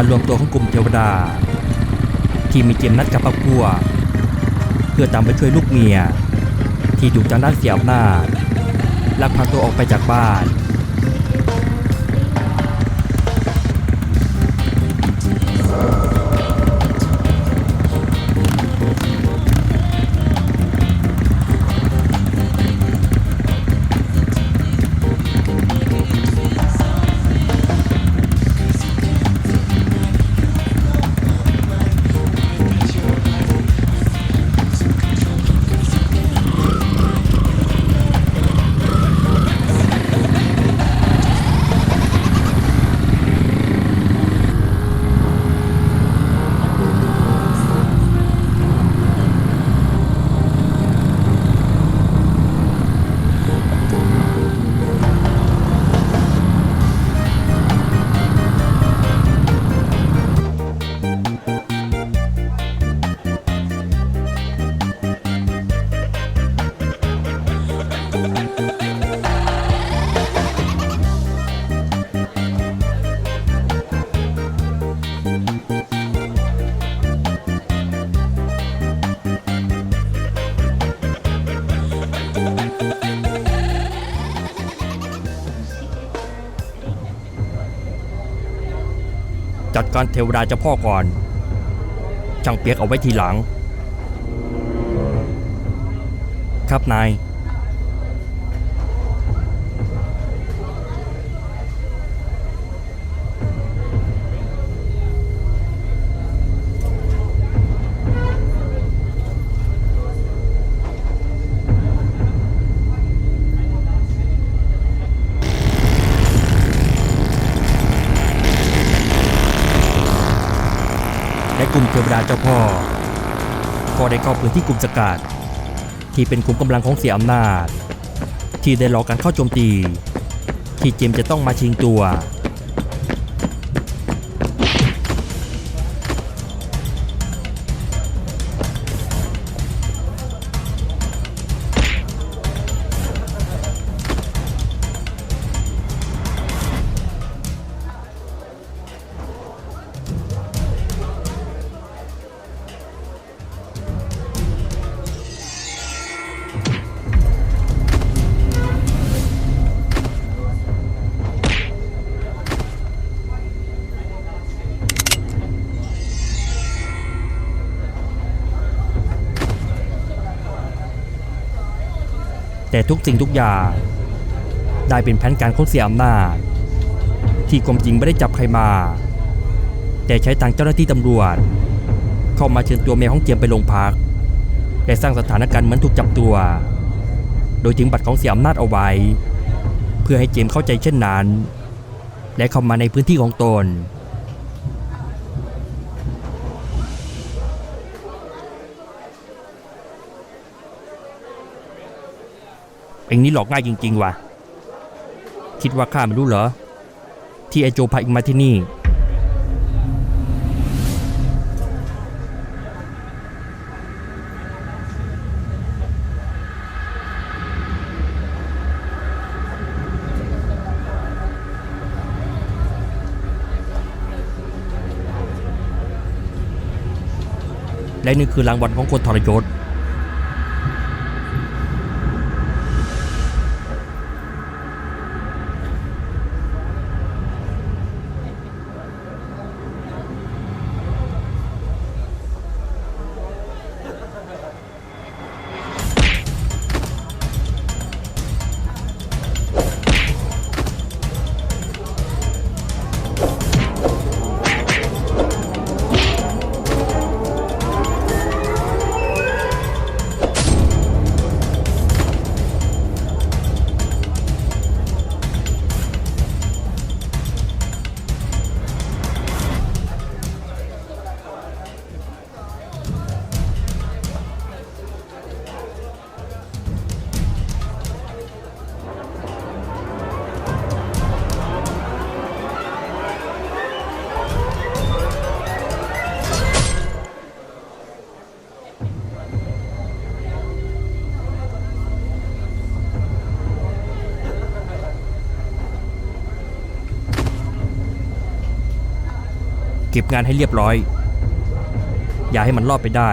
การรวมตัวของกลุ่มเทวดา ที่มีเจมนัดกับพักกัวเพื่อตามไปช่วยลูกเมีย ที่ถูกทางด้านเสียอำนาจลักพาตัวออกไปจากบ้าน จัดการเทวดาเจ้าพ่อก่อน ช่างเปียกเอาไว้ทีหลัง ครับนาย กลุ่มเทวดาเจ้าพ่อ ก็ได้เข้าพื้นที่กลุ่มสกัดที่เป็นกลุ่มกำลังของเสียอำนาจ ที่ได้รอการเข้าโจมตี ที่เจมจะต้องมาชิงตัว แต่ทุกสิ่งทุกอย่าง ได้เป็นแผนการของเสียอำนาจ ที่ความจริงไม่ได้จับใครมา แต่ใช้ทางเจ้าหน้าที่ตำรวจ เข้ามาเชิญตัวเมียของเจียมไปโรงพัก และสร้างสถานการณ์เหมือนถูกจับตัว โดยถึงบัตรของเสียอำนาจเอาไว้ เพื่อให้เจมส์เข้าใจเช่นนั้น และเข้ามาในพื้นที่ของตน เองนี่หลอกง่ายจริง ๆ ว่ะ คิดว่าข้าไม่รู้เหรอ ที่ไอโจพาเองมาที่นี่ และนี่คือรางวัลของคนทรยศ เก็บงานให้เรียบร้อย อย่าให้มันรอดไปได้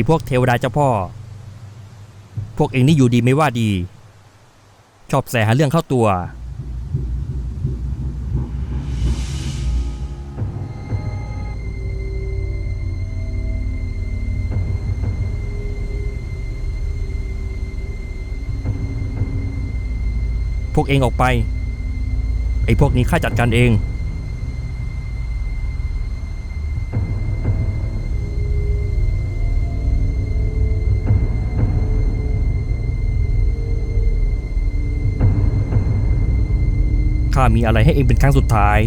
อ้พวกเทวดาเจ้าพ่อ พวกเองนี่อยู่ดีไม่ว่าดี ชอบแสหาเรื่องเข้าตัว พวกเองออกไป ไอ้พวกนี้ข้าจัดการเอง ข้ามีอะไรให้เองเป็นครั้งสุดท้าย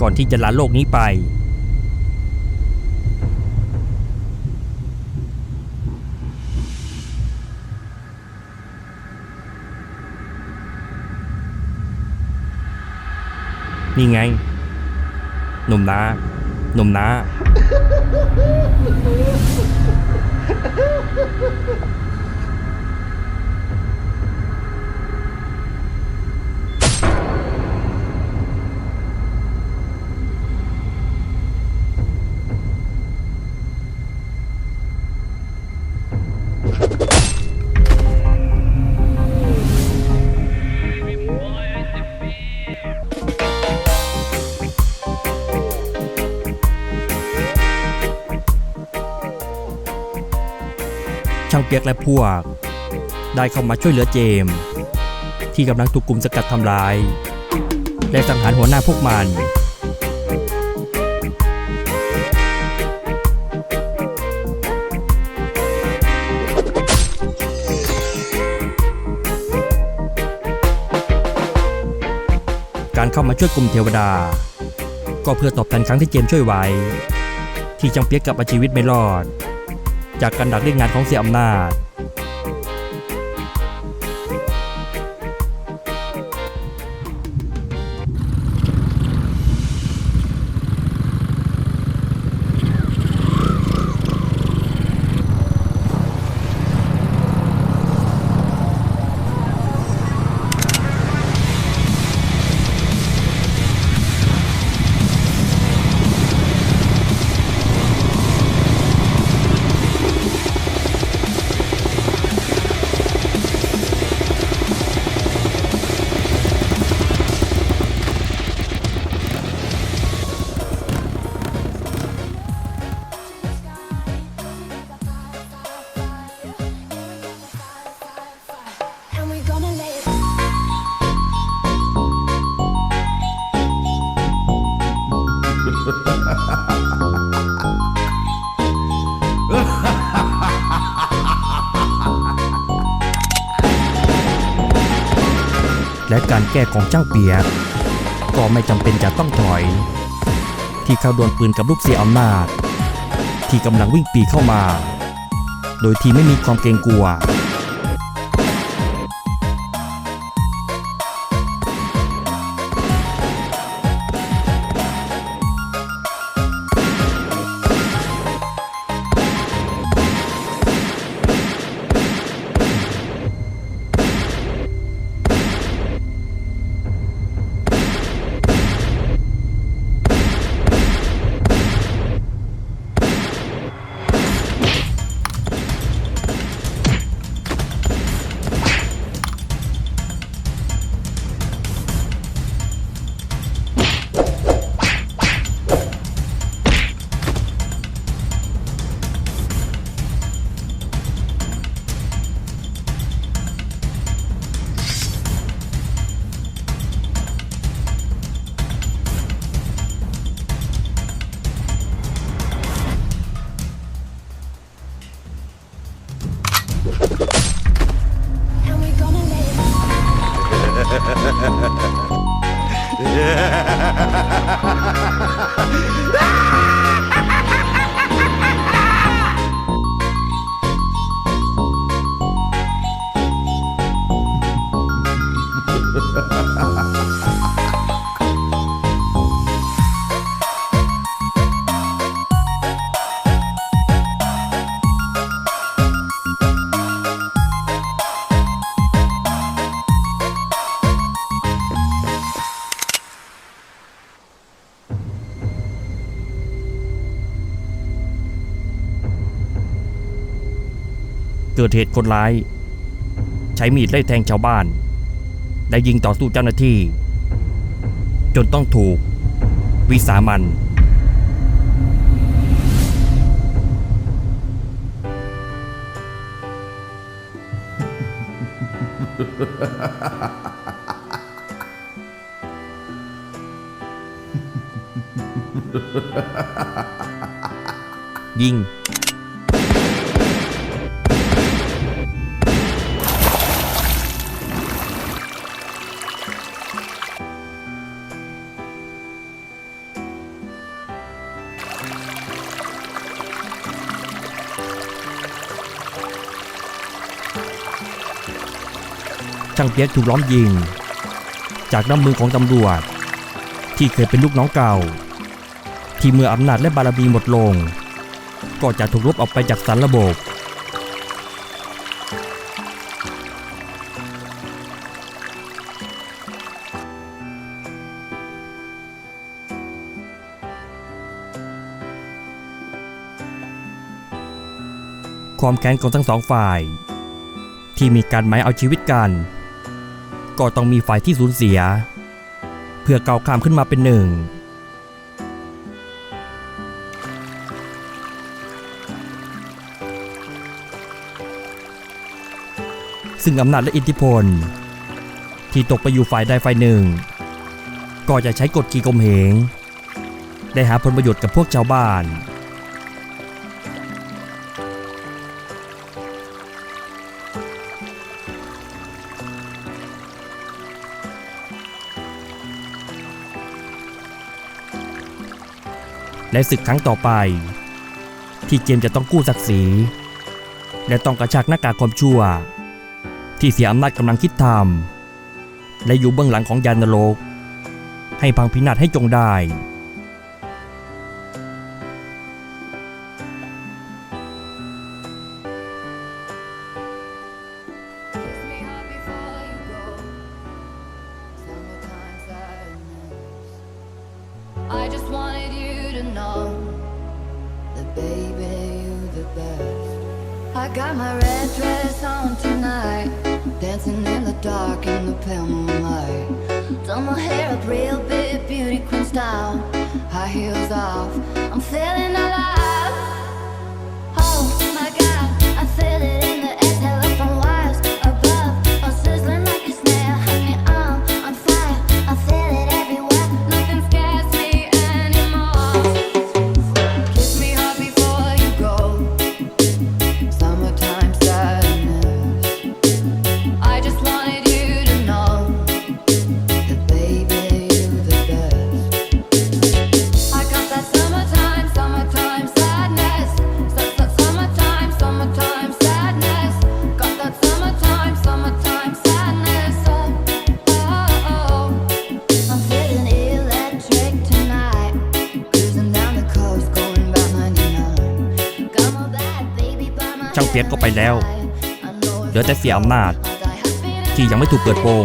ก่อนที่จะลาโลกนี้ไป นี่ไง หนุ่มนาหนุ่มนา ปียกและพวก ได้เข้ามาช่วยเหลือเจม ที่กำลังถูกกลุ่มสกัดทำลาย และสังหารหัวหน้าพวกมันการเข้ามาช่วยกลุ่มเทวดา ก็เพื่อตอบแทนครั้งที่เจมช่วยไว้ ที่จังเปียกกลับมาชีวิตไม่รอด จากการดักเล่นงานของเสียอำนาจ และการแก้ของเจ้าเปียก ก็ไม่จำเป็นจะต้องถอย ที่เขาดวลปืนกับลูกเสียอำนาจ ที่กำลังวิ่งปีเข้ามา โดยที่ไม่มีความเกรงกลัว เกิดเหตุคนร้าย ใช้มีดไล่แทงชาวบ้าน และยิงต่อสู้เจ้าหน้าที่ จนต้องถูก วิสามันยิงางเปียกถูกล้อมยิง จากน้ำมือของตำรวจ ที่เคยเป็นลูกน้องเก่า ที่เมื่ออำนาจและบารมีหมดลง ก็จะถูกลบออกไปจากสารระบบความแค้นของทั้งสองฝ่าย ที่มีการหมายเอาชีวิตกัน ก็ต้องมีฝ่ายที่สูญเสีย เพื่อก้าวข้ามขึ้นมาเป็นหนึ่งซึ่งอำนาจและอิทธิพล ที่ตกไปอยู่ฝ่ายใดฝ่ายหนึ่ง ก็จะใช้กฎขี่ข่มเหง ได้หาผลประโยชน์กับพวกชาวบ้าน และศึกครั้งต่อไป ที่เจมจะต้องกู้ศักดิ์ศรี และต้องกระชากหน้ากากความชั่ว ที่เสียอำนาจกำลังคิดทำและอยู่เบื้องหลังของยานรก ให้พังพินาศให้จงได้ I just wanted you to know that baby you the best. I got my red dress on tonight, dancing in the dark in the pale moonlight. Done my hair up real big, beauty queen style. High heels off, I'm feeling alive. ช่างเฟียสก็ไปแล้ว เหลือแต่เสียอำนาจ ที่ยังไม่ถูกเปิดโปง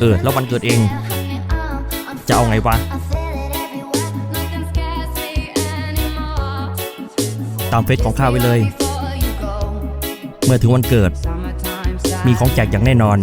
เออแล้ววันเกิดเอง จะเอาไงวะ ตามเฟซของข้าไว้เลย เมื่อถึงวันเกิด มีของแจกอย่างแน่นอน